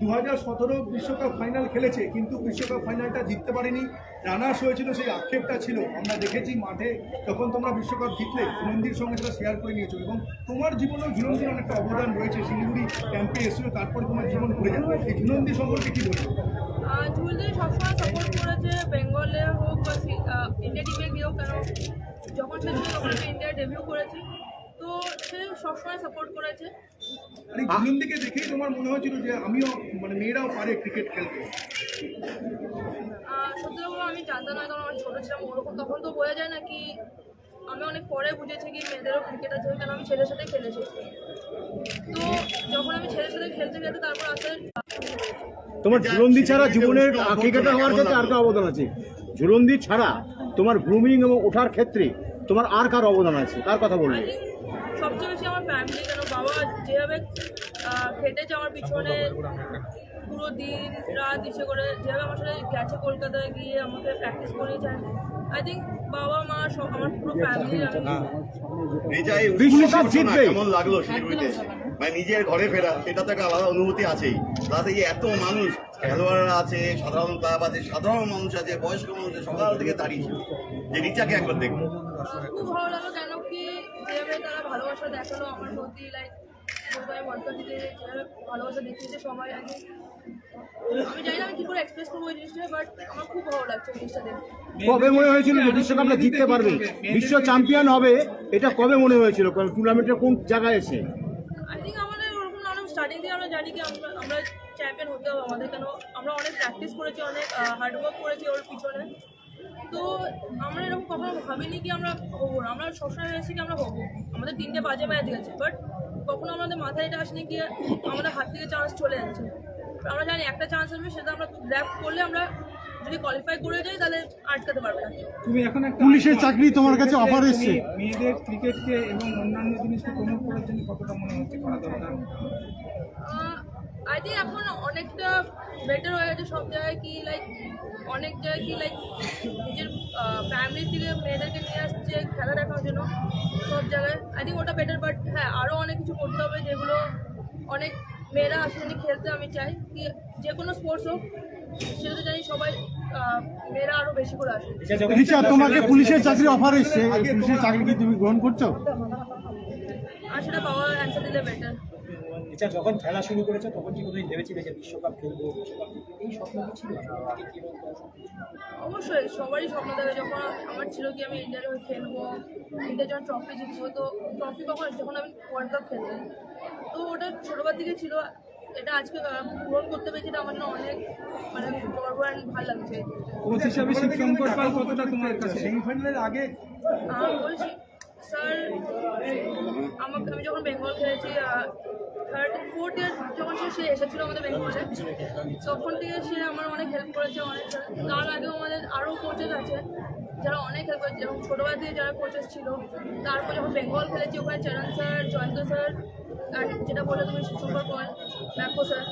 দু হাজার সতেরো বিশ্বকাপ ফাইনাল খেলেছে, কিন্তু বিশ্বকাপ ফাইনালটা জিততে পারেনি। রানার্স হয়েছিল সেই আক্ষেপটা ছিল। আমরা দেখেছি মাঠে তখন তোমরা বিশ্বকাপ জিতলে ঝুলন্দির সঙ্গে সেটা শেয়ার করে নিয়েছো। এবং তোমার জীবনেও ঝুলন্দির অনেকটা অবদান রয়েছে শিলিগুড়ি ক্যাম্পে এসেছিল তারপরে তোমার জীবন ঘুরে যাবে। এই ঝুলন্দি সম্পর্কে কি বলব ঝুলদি সবসময় সাপোর্ট করেছে বেঙ্গলে হোক বা ইন্ডিয়া টিমে গিয়েও কেন যখন সে ইন্ডিয়া ডেবিউ করেছি। তো সে সবসময় সাপোর্ট করেছে। আর এই ঝুলন্দিকে দেখেই তোমার মনে হয়েছিল যে আমিও মানে মেয়েরাও পারে ক্রিকেট খেলতে। সত্যি আমি জানতাম না কারণ আমি ছোটো ছিলাম ওরকম তখন তো বোঝা যায় না কি আমি অনেক পরে বুঝেছি কি মেয়েদেরও ক্রিকেট আছে কেন আমি ছেলের সাথে খেলেছি। তো যখন আমি ছেলের সাথে খেলতে খেলতে তারপর আসলে তোমার ঝুলন্দি ছাড়া জীবনের ক্রিকেটার হওয়ার ক্ষেত্রে আর কার অবদান আছে? ঝুলন্দি ছাড়া তোমার গ্রুমিং এবং ওঠার ক্ষেত্রে তোমার আর কার অবদান আছে? কার কথা বলবে সবচেয়ে বেশি আমার ফ্যামিলি যেভাবে খেটেছে আমার পিছনে পুরো দিন রাত ইসে করে যেভাবে আমার সাথে গেছে কলকাতায় গিয়ে আমাকে প্র্যাকটিস করিয়েছে আই থিঙ্ক বাবা মা সব আমার পুরো ফ্যামিলি এই যে এই বিশ্বকাপ জিতবে। কেমন লাগল শিলিগুড়িতে মানে নিজের ঘরে ফেরা সেটা তো একটা আলাদা অনুভূতি আছেই। তাতে এই এত মানুষ খেলোয়াড়রা আছে সাধারণ ক্লাব আছে সাধারণ মানুষ আছে বয়স্ক মানুষ আছে সকাল থেকে দাঁড়িয়েছে ছিল। যে রিচাকে একবার দেখব। খুব ভালো লাগল কেন কি যেভাবে তারা ভালোবাসা দেখাল আমার প্রতি লাইক সবাই ওয়ার্ল্ড কাপ দিতে যেভাবে ভালোবাসা দেখিয়েছে সবাই আগে আমি জানি না আমি কি করে এক্সপ্রেস করব ওই জিনিসটা বাট আমার খুব ভালো লাগছে জিনিসটা দেখে কবে মনে হয়েছিল যে বিশ্বকাপটা জিততে পারবে? বিশ্ব চ্যাম্পিয়ন হবে এটা কবে মনে হয়েছিল? টুর্নামেন্টের কোন জায়গায় এসে? আই থিঙ্ক আমাদের ওরকম না স্টার্টিং থেকে আমরা জানি কি আমরা আমরা চ্যাম্পিয়ন হতে হবে আমাদের কেন? আমরা অনেক প্র্যাকটিস করেছি অনেক হার্ডওয়ার্ক করেছি ওর পিছনে। তো আমরা এরকম কখনো ভাবিনি কি আমরা হব না। আমরা সবসময় ভেবেছি কি আমরা হব। আমাদের তিনটে বাজে ম্যাচ গেছে বাট কখনো আমাদের মাথায় এটা আসেনি কি আমাদের হাত থেকে চান্স চলে যাচ্ছে। আমরা জানি একটা চান্স আসবে সেটা আমরা গ্র্যাপ করলে আমরা যদি কোয়ালিফাই করে যাই তাহলে আটকাতে পারবে না। তুমি এখন একটা পুলিশের চাকরি তোমার কাছে অফার এসেছে। মেয়ে- মেয়েদের ক্রিকেটকে এবং অন্যান্য জিনিসকে প্রমোট করার জন্য কতটা মনে হচ্ছে করা দরকার? আই থিঙ্ক এখন অনেকটা বেটার হয়ে গেছে সব জায়গায় কি লাইক অনেক জায়গায় কি লাইক নিজের ফ্যামিলি থেকে মেয়েদেরকে নিয়ে আসছে খেলা দেখার জন্য সব জায়গায়। আই থিঙ্ক ওটা বেটার বাট হ্যাঁ আরও অনেক কিছু করতে হবে যেগুলো অনেক মেয়েরা আসেনি খেলতে আমি চাই কি যে কোনো স্পোর্টস হোক সেটাতে জানি সবাই মেয়েরা আরও বেশি করে আসে রিচা তোমাকে পুলিশের চাকরি অফার এসছে পুলিশের চাকরি কি তুমি গ্রহণ করছ? আর সেটা পাওয়া অ্যান্সার দিলে বেটার এটা যখন খেলা শুরু করেছে তখন কি কোনোদিন ভেবেছিলে যে বিশ্বকাপ খেলব বিশ্বকাপ এই স্বপ্ন কি ছিল? অবশ্যই সবারই স্বপ্ন থাকে যখন আমার ছিল কি আমি ইন্ডিয়ার হয়ে খেলব ইন্ডিয়া যখন ট্রফি জিতবো তো ট্রফি কখন যখন আমি ওয়ার্ল্ড কাপ খেলব। তো ওটা ছোটোবার দিকে ছিল এটা আজকে পূরণ করতে পেরেছি এটা আমার জন্য অনেক মানে গর্ব অ্যান্ড ভালো লাগছে। কোচ হিসাবে শিবশঙ্কর পাল কতটা তোমার কাছে? সেমিফাইনালের আগে? বলছি স্যার আমাকে আমি যখন বেঙ্গল খেলেছি থার্ড ফোর্থ ইয়ার যখন সে সে এসেছিল আমাদের বেঙ্গলে তখন থেকে সে আমার অনেক হেল্প করেছে অনেক তার আগেও আমাদের আরও কোচেস আছে যারা অনেক হেল্প করেছে। যেমন ছোটোবেলা থেকে যারা কোচেস ছিল তারপর যখন বেঙ্গল খেলেছি ওখানে চরণ স্যার জয়ন্ত স্যার আর যেটা বলে তুমি সুপার পয়েন্ট ম্যাকো স্যার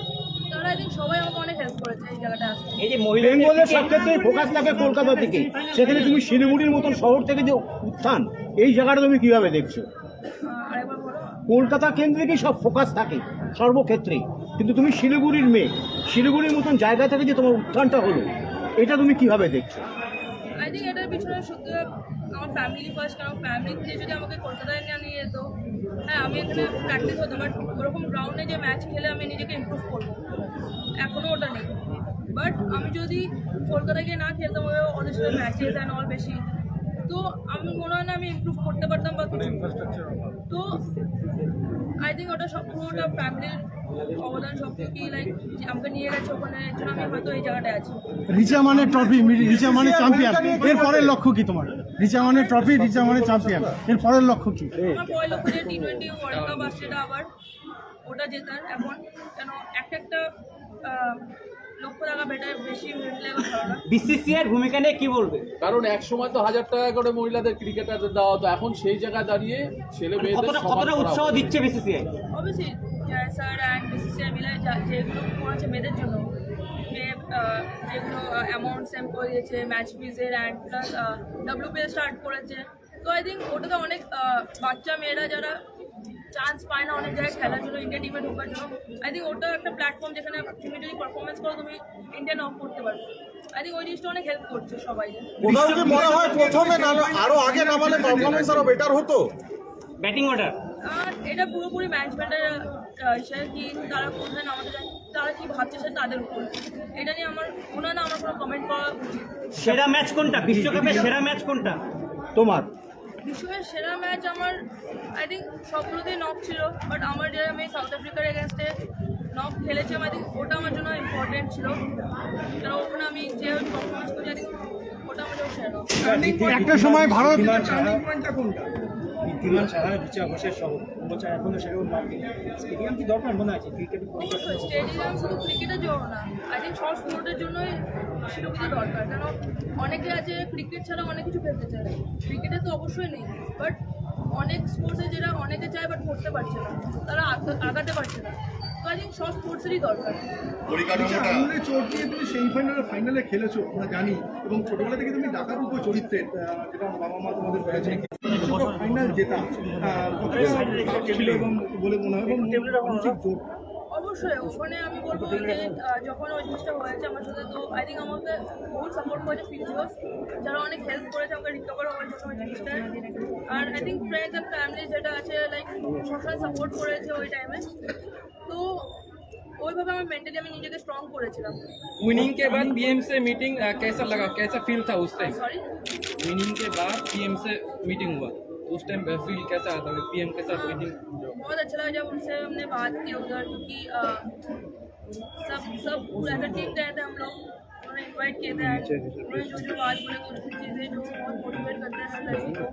তারা থিঙ্ক সবাই আমাকে অনেক হেল্প করেছে এই জায়গাটা আসতে। এই যে মহিলাদের বেঙ্গলের সব cricket- ফোকাস থাকে কলকাতার দিকে। সেখানে তুমি শিলিগুড়ির মতন শহর থেকে যে উত্থান এই জায়গাটা তুমি কীভাবে দেখছ? কলকাতা কেন্দ্রিকই সব ফোকাস থাকে সর্বক্ষেত্রেই। কিন্তু তুমি শিলিগুড়ির মেয়ে শিলিগুড়ির মতন জায়গা থেকে যে তোমার উত্থানটা হলো এটা তুমি কীভাবে দেখছ? আই থিঙ্ক এটার পিছনে সত্যি আমার ফ্যামিলি ফার্স্ট কারণ যদি আমাকে কলকাতায় না নিয়ে যেত হ্যাঁ আমি এখানে প্র্যাকটিস হতো বাট ওরকম গ্রাউন্ডে যে ম্যাচ খেলে আমি নিজেকে ইমপ্রুভ করব এখনও ওটা নেই। বাট আমি যদি কলকাতায় গিয়ে না খেলতাম ওই ম্যাচেস অ্যান্ড অল বেশি তো আমি মনে হয় না আমি ইম্প্রুভ করতে পারতাম বা থিঙ্ক ওটা সব পুরোটা ফ্যামিলির অবদান সব লাইক আমাকে নিয়ে গেছে ওখানে এর জন্য আমি হয়তো এই জায়গাটায় আছি। রিচা মানে ট্রফি রিচা মানে চ্যাম্পিয়ন এর পরের লক্ষ্য কি তোমার? রিচা মানে ট্রফি রিচা মানে চ্যাম্পিয়ন এর পরের লক্ষ্য কি? আমার পরের লক্ষ্য যে টি টোয়েন্টি ওয়ার্ল্ড কাপ আসছে এটা আবার ওটা জেতার। এখন কেন একটা একটা আহ, লক্ষ্য থাকা বেটার বেশি মিটলে ভালো না। বিসিসিআই ভূমিকা নিয়ে কি বলবে? কারণ এক সময় তো হাজার টাকা করে মহিলাদের ক্রিকেটারদের দেওয়া হতো এখন সেই জায়গায় দাঁড়িয়ে ছেলে মেয়েদের কতটা উৎসাহ। দিচ্ছে বিসিসিআই অবশ্যই স্যার অ্যান্ড বিসিসিআই মিলে যেগুলো করেছে মেয়েদের জন্য যেগুলো অ্যামাউন্ট সেম করে দিয়েছে ম্যাচ ফিজের অ্যান্ড প্লাস ডাব্লিউপিএল স্টার্ট করেছে। তো আই থিঙ্ক ওটাতে অনেক বাচ্চা মেয়েরা যারা চান্স পায় না অনেক জায়গায় খেলার জন্য ইন্ডিয়া টিমে ঢোকার জন্য। আই থিঙ্ক ওটা একটা প্ল্যাটফর্ম যেখানে তুমি যদি পারফরমেন্স করো তুমি ইন্ডিয়ান অফ করতে পারবে। আই থিঙ্ক ওই জিনিসটা অনেক হেল্প করছে সবাই। কোথাও কি মনে হয় প্রথমে না আরও আগে নামালে পারফরমেন্স আরও বেটার হতো। ব্যাটিং অর্ডার এটা পুরোপুরি ম্যানেজমেন্টের কি তারা কোথায় নামাতে চায় তারা কি ভাবছে সে তাদের উপর। এটা নিয়ে আমার মনে হয় না আমার কোনো কমেন্ট করা সেরা ম্যাচ কোনটা? বিশ্বকাপের সেরা ম্যাচ কোনটা? তোমার? বিশ্বের সেরা ম্যাচ আমার আই থিঙ্ক সবগুলোতেই নক ছিল বাট আমার যে আমি সাউথ আফ্রিকার এগেনস্টে নক খেলেছিলাম আই থিঙ্ক ওটা আমার জন্য ইম্পর্টেন্ট ছিল। কারণ ওখানে আমি যে পারফরমেন্স করি আই থিঙ্ক ওটা আমার জন্য সেরা একটা সময় ভারত টার্নিং পয়েন্টটা কোনটা? বিদ্যমান সাহা রিচা ঘোষের সহ বলছে এখনও সেরকম নাম স্টেডিয়াম কি দরকার মনে আছে? ক্রিকেট স্টেডিয়াম শুধু ক্রিকেটের জন্য না আই থিঙ্ক সব স্পোর্টের জন্যই কিন্তু দরকার। কারণ অনেকে আছে ক্রিকেট ছাড়া অনেক কিছু খেলতে চায় ক্রিকেটে তো অবশ্যই নেই। বাট অনেক স্পোর্টসে যেটা অনেকে চায় বাট করতে পারছে না। তারা আগ- আগাতে পারছে না। তো আই থিঙ্ক সব স্পোর্টসেরই দরকার। আঙুলে চোট দিয়ে তুমি সেমিফাইনালে ফাইনালে খেলেছো আমরা জানি। এবং ছোটবেলা থেকে তুমি ডাকার উপর চরিত্রের যেটা বাবা মা তোমাদের বলেছে। ফাইনাল জেতা টেবিল এবং বলে মনে হয় এবং জোর। অবশ্যই ওখানে আমি বলব যে যখন ওই জিনিসটা হয়েছে আমার সাথে তো আই থিঙ্ক আমাকে বহুত সাপোর্ট করেছে ফিজিওস যারা অনেক হেল্প করেছে আমাকে রিকভার হওয়ার জন্য ওই জিনিসটা। আর I think friends and family যেটা আছে লাইক সবসময় সাপোর্ট করেছে ওই টাইমে তো ওইভাবে আমার মেন্টালি আমি নিজেকে স্ট্রং করেছিলাম। উইনিং কে বাদ বিএম মিটিং কেসা লাগা কেসা ফিল থা উস টাইম সরি विनिंग के बाद पीएम से मीटिंग हुआ तो उस टाइम फील कैसा आता है पीएम के साथ मीटिंग बहुत अच्छा लगा जब उनसे हमने बात की उधर क्योंकि अ, सब सब ऐसा टीम रहे थे हम लोग उन्होंने इन्वाइट किए थे उन्होंने जो जो बात बोले कुछ कुछ चीज़ें जो बहुत मोटिवेट करते हैं हर लड़की को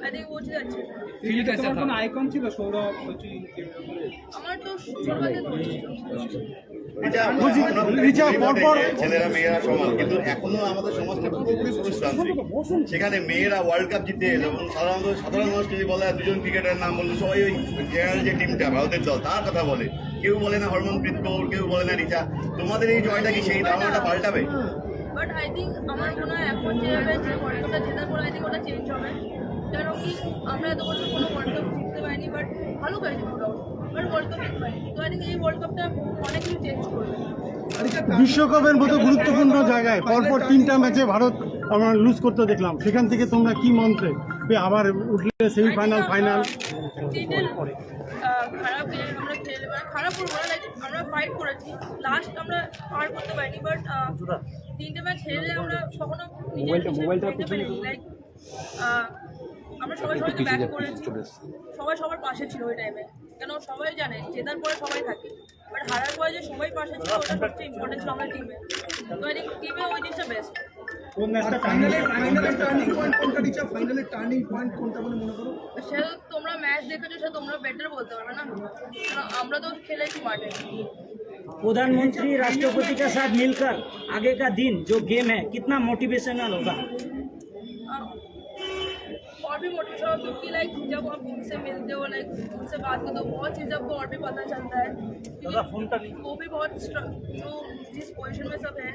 आई थिंक वो चीज़ अच्छी थी फील कैसा था আইকন ছিল সৌরভ সচিন আমার তো ছোটবেলা ছেলেরা মেয়েরা সমান কিন্তু এখনও আমাদের সমাজটা পুরোপুরি পুরুষতান্ত্রিক সেখানে মেয়েরা ওয়ার্ল্ড কাপ জিতে এলো সাধারণত সাধারণ মানুষ যদি বলে দুজন ক্রিকেটারের নাম বলল সবাই ওই জেনারেল যে টিমটা ভারতের দল তার কথা বলে। কেউ বলে না হরমনপ্রীত কৌর কেউ বলে না রিচা। তোমাদের এই জয়টা কি সেই ধারণাটা পাল্টাবে? বাট আই থিঙ্ক আমার মনে হয় এখন যেভাবে যে ওয়ার্ল্ড কাপটা জেতার পর আই থিঙ্ক ওটা চেঞ্জ হবে। কেন কি আমরা এত বছর কোনো ওয়ার্ল্ড কাপ জিততে পারিনি বাট ভালো করেছি মোটামুটি। বিশ্বকাপের মতো গুরুত্বপূর্ণ জায়গায় পরপর তিনটা ম্যাচে ভারত আমরা লুজ করতে দেখলাম। সেখান থেকে তোমরা কি মন্ত্রে? আবার উঠলে সেমিফাইনাল ফাইনাল খারাপ আমরা খেলে খারাপ বলব না আমরা ফাইট করেছি। লাস্ট আমরা পার করতে পারিনি বাট তিনটে ম্যাচ হেরে আমরা কখনো লাইক আমরা সবাই সবাইকে ব্যাক করেছি। সবাই সবার পাশে ছিল ওই টাইমে কেন সবাই জানে জেতার পরে সবাই থাকে বাট হারার পরে যে সবাই পাশে ছিল ওটা সবচেয়ে ইম্পর্টেন্ট ছিল আমাদের টিমে তো আই থিঙ্ক টিমে ওই জিনিসটা বেস্ট কোন ম্যাচটা ফাইনালে ফাইনালের টার্নিং পয়েন্ট কোনটা রিচা ফাইনালের টার্নিং পয়েন্ট কোনটা বলে মনে করো সে তোমরা ম্যাচ দেখেছো সে তোমরা বেটার বলতে পারবে না কারণ আমরা তো খেলেছি মাঠে प्रधानमंत्री राष्ट्रपति के साथ मिलकर आगे का दिन जो गेम है कितना मोटिवेशनल होगा हाँ। और भी मोटिवेशन हो क्योंकि लाइक जब आप उनसे मिलते हो लाइक उनसे बात करते हो बहुत चीज़ें आपको और भी पता चलता है। वो भी बहुत जो जिस पोजीशन में सब है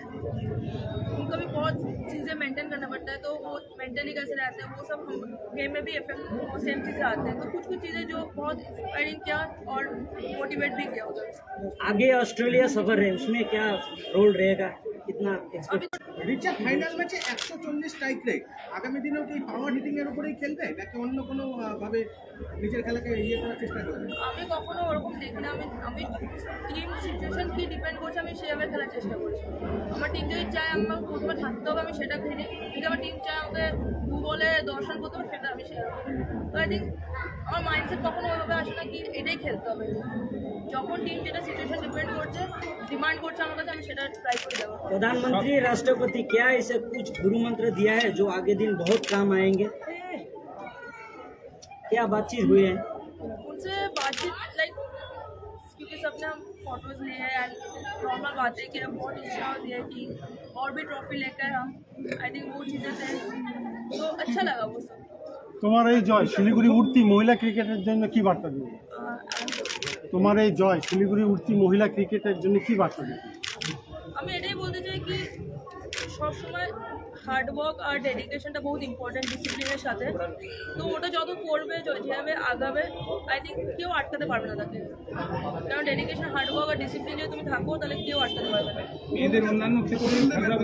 उनको भी बहुत चीज़ें मेंटेन करना पड़ता है तो वो मेंटली कैसे रहते हैं वो सब हम गेम में भी इफ़ेक्ट वो सेम चीज़ें आते हैं। तो कुछ कुछ चीज़ें जो बहुत इंस्पायरिंग किया और मोटिवेट भी किया उधर आगे ऑस्ट्रेलिया सफ़र है उसमें क्या रोल रहेगा? कितना expect- अभी রিচা ফাইনাল ম্যাচে একশো চল্লিশ স্ট্রাইক রেট আগামী দিনেও কি পাওয়ার হিটিং এর উপরেই খেলবে নাকি অন্য কোনো আহ, ভাবে নিজের খেলাকে ইয়ে করার চেষ্টা করবে আমি কখনো ওরকম দেখি না আমি আমি টিম সিচুয়েশন কি ডিপেন্ড করছে আমি সেভাবে খেলার চেষ্টা করছি আমার টিম যদি চায় আমার প্রথমে থাকতে হবে আমি সেটা খেলি যদি আমার টিম চায় আমাকে দু বলে দর্শন করতে হবে সেটা আমি সেটা করি। তো আই থিঙ্ক আমার মাইন্ডসেট কখনো ওইভাবে আসে না কি এটাই খেলতে হবে যখন টিম যেটা সিচুয়েশন ডিপেন্ড করছে ডিমান্ড করছে আমার কাছে আমি সেটা ট্রাই করে দেবো प्रधानमंत्री राष्ट्रपति क्या ऐसे कुछ गुरु मंत्र दिया है जो आगे दिन बहुत काम आएंगे क्या बातचीत हुई है उनसे बातचीत लाइक क्योंकि सबने हम फोटोज लिए हैं एंड नॉर्मल बातें की हैं, बहुत इच्छा होती है कि और भी ट्रॉफी लेकर हम आई थिंक वो चीज़ें थे तो अच्छा लगा वो सब তোমার এই জয় শিলিগুড়ি উঠতি মহিলা ক্রিকেটের জন্য কি বার্তা দেবে তোমার এই জয় শিলিগুড়ি উঠতি মহিলা ক্রিকেটের জন্য কি বার্তা দেবে? আমি এটাই বলতে চাই কি সবসময় হার্ড ওয়ার্ক আর ডেডিকেশনটা বহুত ইম্পর্টেন্ট ডিসিপ্লিনের সাথে। তো ওটা যত করবে যেভাবে আগাবে আই থিঙ্ক কেউ আটকাতে পারবে না তাকে। কারণ ডেডিকেশন হার্ডওয়ার্ক আর ডিসিপ্লিন যদি তুমি থাকো তাহলে কেউ আটকাতে পারবে না। মেয়েদের অন্যান্য ক্ষেত্রে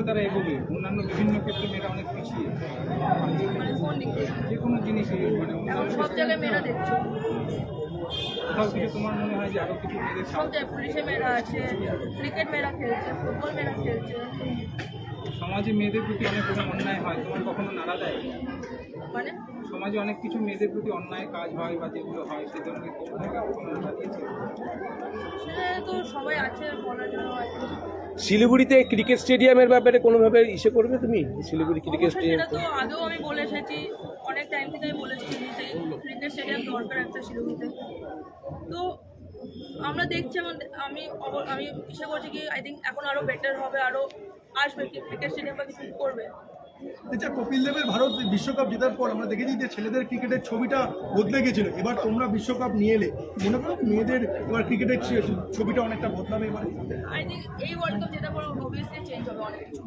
তারা এগোবে। অন্যান্য বিভিন্ন ক্ষেত্রে মেয়েরা অনেক পিছিয়ে। মানে কোন দিক থেকে যে কোনো জিনিসে মানে এখন সব জায়গায় মেয়েরা দেখছ। কোথাও থেকে তোমার মনে হয় যে আরও কিছু মেয়েদের জায়গায় পুলিশে মেয়েরা আছে ক্রিকেট মেয়েরা খেলছে ফুটবল মেয়েরা খেলছে। সমাজে মেয়েদের প্রতি অনেক রকম অন্যায় হয় তোমার কখনো নাড়া দেয়? মানে? সমাজে অনেক কিছু মেয়েদের প্রতি অন্যায় কাজ হয় বা যেগুলো হয় সেজন্য তোমাকে কখনো নাড়া দিয়েছে? সেটা তো সবাই আছে বলার জন্য আছে। শিলিগুড়িতে ক্রিকেট স্টেডিয়ামের ব্যাপারে কোনোভাবে ইসে করবে তুমি? শিলিগুড়ি ক্রিকেট স্টেডিয়াম আদৌ তো আদৌ আমি বলে এসেছি। অনেক টাইম থেকে আমি বলেছি ক্রিকেট স্টেডিয়াম দরকার একটা শিলিগুড়িতে। তো আমরা দেখছি আমাদের আমি আমি ইসে করছি কি আই থিঙ্ক এখন আরও বেটার হবে আরও আসবে কি ক্রিকেট স্টেডিয়াম বা কিছু করবে। আচ্ছা কপিল দেবের ভারত বিশ্বকাপ জেতার পর আমরা দেখেছি যে ছেলেদের ক্রিকেটের ছবিটা বদলে গেছিল। এবার তোমরা বিশ্বকাপ নিয়ে এলে, মনে করো মেয়েদের এবার ক্রিকেটের ছবিটা অনেকটা বদলাবে এবার? এই ওয়ার্ল্ড কাপ জেতার পর চেঞ্জ হবে অনেক কিছু।